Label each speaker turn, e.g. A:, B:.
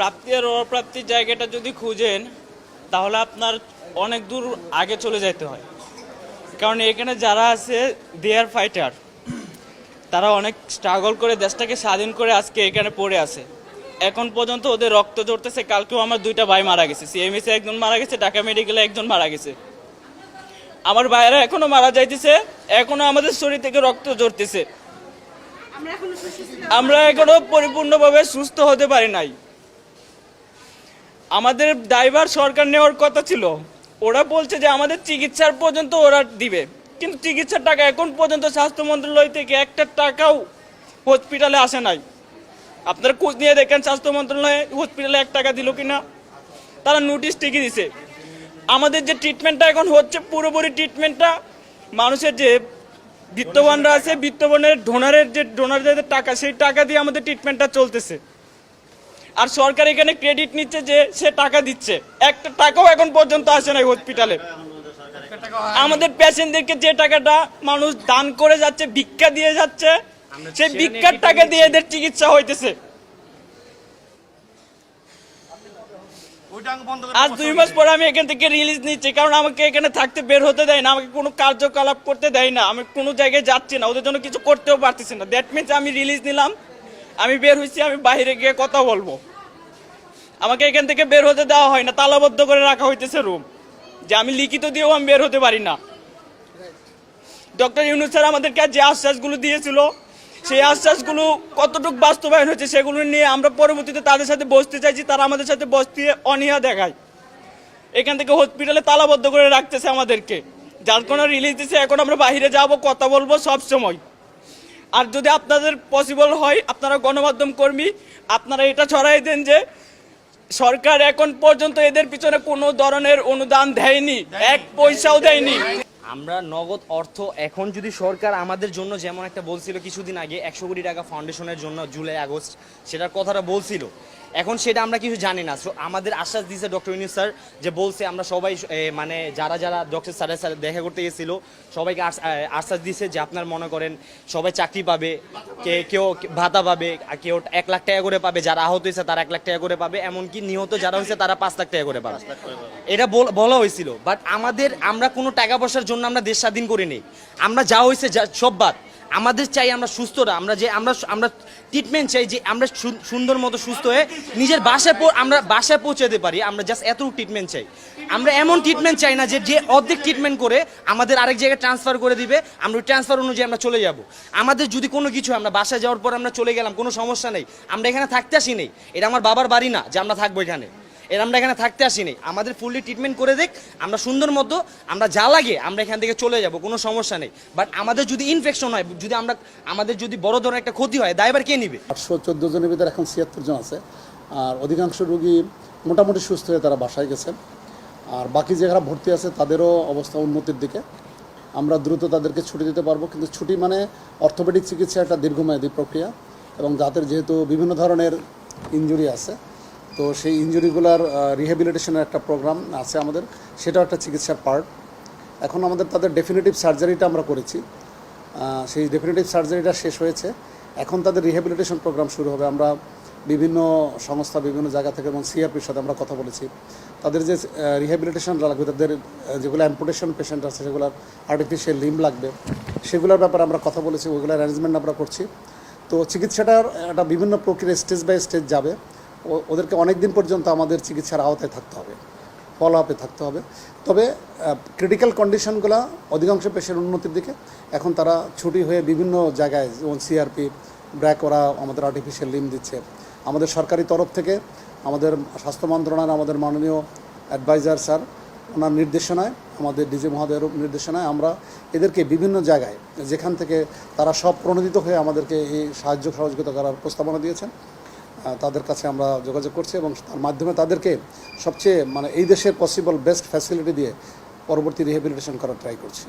A: প্রাপ্তি আর অপ্রাপ্তির জায়গাটা যদি খুঁজেন তাহলে আপনার অনেক দূর আগে চলে যেতে হয়। কারণ এখানে যারা আছে দেয়ার ফাইটার তারা অনেক স্ট্রাগল করে দেশটাকে স্বাধীন করে আজকে এখানে পড়ে আছে। এখন পর্যন্ত ওদের রক্ত জড়তেছে কালকেও আমার দুইটা ভাই মারা গেছে। সিএমএসে একজন মারা গেছে ঢাকা মেডিকেলে একজন মারা গেছে। আমার ভাইয়েরা এখনও মারা যাইতেছে এখনও আমাদের শরীর থেকে রক্ত জড়তেছে
B: আমরা এখনও
A: আমরা এখনও পরিপূর্ণভাবে সুস্থ হতে পারি নাই। আমাদের ড্রাইভার সরকার নেওয়ার কথা ছিল। ওরা বলছে যে আমাদের চিকিৎসার পর্যন্ত ওরা দিবে। কিন্তু চিকিৎসার টাকা এখন পর্যন্ত স্বাস্থ্য মন্ত্রণালয় থেকে একটা টাকাও হসপিটালে আসে নাই। আপনারা খোঁজ নিয়ে দেখেন, স্বাস্থ্য মন্ত্রণালয়ে হসপিটালে এক টাকা দিল কিনা। তারা নোটিশ ঠিকই দিছে। আমাদের যে ট্রিটমেন্টটা এখন হচ্ছে, পুরোপুরি ট্রিটমেন্টটা মানুষের যে বিত্তবানরা আছে, বিত্তবানের ডোনারের যে ডোনারদের টাকা, সেই টাকা দিয়ে আমাদের ট্রিটমেন্টটা চলতেছে। আর সরকার এখানে ক্রেডিট নিচ্ছে যে সে টাকা দিচ্ছে। একটা টাকাও এখন পর্যন্ত আসে নাই হসপিটালে আমাদের পেশেন্টদেরকে যে টাকাটা মানুষ দান করে যাচ্ছে ভিক্ষা দিয়ে যাচ্ছে সেই ভিক্ষার টাকা দিয়ে এদের চিকিৎসা হইতেছে। আজ দুই মাস পরে আমি এখান থেকে রিলিজ নিচ্ছি কারণ আমাকে এখানে থাকতে বের হতে দেয় না আমাকে কোনো কার্যকলাপ করতে দেয় না আমি কোনো জায়গায় যাচ্ছি না ওদের জন্য কিছু করতেও পারতেছি না। দ্যাট মিনস আমি রিলিজ নিলাম আমি বের হয়েছি আমি বাইরে গিয়ে কথা বলব। আমাকে এখান থেকে বের হতে দেওয়া হয় না, তালাবদ্ধ করে রাখা হইতেছে রুম যে আমি লিখিত দিয়েও আমি বের হতে পারি না। ডক্টর ইউনুস স্যার আমাদেরকে যে আশ্বাসগুলো দিয়েছিল, সেই আশ্বাসগুলো কতটুকু বাস্তবায়ন হচ্ছে সেগুলো নিয়ে আমরা পরবর্তীতে তাদের সাথে বসতে চাইছি, তারা আমাদের সাথে বসতে অনীহা দেখায়। এখান থেকে হসপিটালে তালাবদ্ধ করে রাখতেছে আমাদেরকে। যার কোনো রিলিজ দিচ্ছে এখন আমরা বাইরে যাব, কথা বলব সব সময়। আর যদি আপনাদের পসিবল হয়, আপনারা গণমাধ্যম কর্মী, আপনারা এটা ছড়াই দেন যে সরকার এখন পর্যন্ত এদের পিছনে কোনো ধরনের অনুদান দেয়নি, এক পয়সাও দেয়নি।
C: আমরা নগদ অর্থ এখন যদি সরকার আমাদের জন্য যেমন একটা বলছিল কিছুদিন আগে, একশো কোটি টাকা ফাউন্ডেশনের জন্য জুলাই, আগস্ট, সেটার কথাটা বলছিল। এখন সেটা আমরা কিছু জানি না। So, আমাদের আশ্বাস দিয়েছে ডক্টর ইউনিস স্যার যে বলছে আমরা সবাই মানে যারা যারা ডক্টর স্যারের সাথে দেখা করতে গেছিল সবাইকে আশ্বাস দিয়েছে যে আপনার মনে করেন সবাই চাকরি পাবে কে কেউ ভাতা পাবে কেউ এক লাখ টাকা করে পাবে যারা আহত হয়েছে তারা এক লাখ টাকা করে পাবে এমনকি নিহত যারা হয়েছে তারা পাঁচ লাখ টাকা করে পাবে। এটা বল- বলা হয়েছিল বাট আমাদের আমরা কোনো টাকা পয়সার জন্য আমরা দেশ স্বাধীন করে নেই আমরা যা হয়েছে যা- সব বাদ। আমাদের চাই আমরা সুস্থরা, আমরা যে, আমরা আমরা ট্রিটমেন্ট চাই যে আমরা সুন্দর মতো সুস্থ হয়ে নিজের বাসায় আমরা বাসায় পৌঁছে যেতে পারি, আমরা জাস্ট এতটুকু ট্রিটমেন্ট চাই। আমরা এমন ট্রিটমেন্ট চাই না যে যে অর্ধেক ট্রিটমেন্ট করে আমাদের আরেক জায়গায় ট্রান্সফার করে দিবে, আমরা ট্রান্সফার অনুযায়ী আমরা চলে যাব। আমাদের যদি কোনো কিছু আমরা বাসায় যাওয়ার পর আমরা চলে গেলাম, কোনো সমস্যা নেই, আমরা এখানে থাকতে আসি নেই। এটা আমার বাবার বাড়ি না যে আমরা থাকব এখানে। এর আমরা এখানে থাকতে আসিনি। আমাদের ফুললি ট্রিটমেন্ট করে দেখ, আমরা সুন্দর মতো, আমরা যা লাগে, আমরা এখান থেকে চলে যাব, কোনো সমস্যা নেই। বাট আমাদের যদি ইনফেকশন হয়, যদি আমরা, আমাদের যদি বড় ধরনের একটা ক্ষতি হয় দায়বার কে নিবে?
D: আটশো চোদ্দ জনের ভিতরে এখন ছিয়াত্তর জন আছে। আর অধিকাংশ রোগী মোটামুটি সুস্থ হয়ে তারা বাসায় গেছেন আর বাকি যারা ভর্তি আছে, তাদেরও অবস্থা উন্নতির দিকে। আমরা দ্রুত তাদেরকে ছুটি দিতে পারব, কিন্তু ছুটি মানে অর্থোপেডিক চিকিৎসা একটা দীর্ঘমেয়াদী প্রক্রিয়া। এবং যাদের যেহেতু বিভিন্ন ধরনের ইনজুরি আছে তো সেই ইনজুরিগুলার রিহ্যাবিলিটেশনের একটা প্রোগ্রাম আছে আমাদের। সেটাও একটা চিকিৎসার পার্ট এখন আমাদের তাদের ডেফিনেটিভ সার্জারিটা আমরা করেছি। সেই ডেফিনেটিভ সার্জারিটা শেষ হয়েছে। এখন তাদের রিহ্যাবিলিটেশন প্রোগ্রাম শুরু হবে। আমরা বিভিন্ন সংস্থা, বিভিন্ন জায়গা থেকে এবং সিআরপির সাথে আমরা কথা বলেছি। তাদের যে রিহ্যাবিলিটেশন লাগবে, তাদের যেগুলো অ্যাম্পুটেশন পেশেন্ট আছে, সেগুলোর আর্টিফিশিয়াল লিম লাগবে, সেগুলোর ব্যাপারে আমরা কথা বলেছি ওইগুলোর অ্যারেঞ্জমেন্ট আমরা করছি। তো চিকিৎসাটার একটা বিভিন্ন প্রক্রিয়া স্টেজ বাই স্টেজ যাবে। ওদেরকে অনেক দিন পর্যন্ত আমাদের চিকিৎসার আওতায় থাকতে হবে ফলো আপে থাকতে হবে। তবে ক্রিটিক্যাল কন্ডিশনগুলো অধিকাংশ পেশের উন্নতির দিকে এখন তারা ছুটি হয়ে বিভিন্ন জায়গায়, যেমন সিআরপি ব্র্যাক ওরা আমাদের আর্টিফিশিয়াল লিম দিচ্ছে। আমাদের সরকারি তরফ থেকে আমাদের স্বাস্থ্য মন্ত্রণালয় আমাদের মাননীয় অ্যাডভাইজার স্যার ওনার নির্দেশনায়, আমাদের ডিজি মহোদয়ের নির্দেশনায় আমরা এদেরকে বিভিন্ন জায়গায়, যেখান থেকে তারা সব প্রণোদিত হয়ে আমাদেরকে এই সাহায্য সহযোগিতা করার প্রস্তাবনা দিয়েছেন। তাদের কাছে আমরা যোগাযোগ করছি এবং তার মাধ্যমে তাদেরকে সবচেয়ে মানে এই দেশের পসিবল বেস্ট ফ্যাসিলিটি দিয়ে পরবর্তী রিহেবিলিটেশন করার ট্রাই করছি।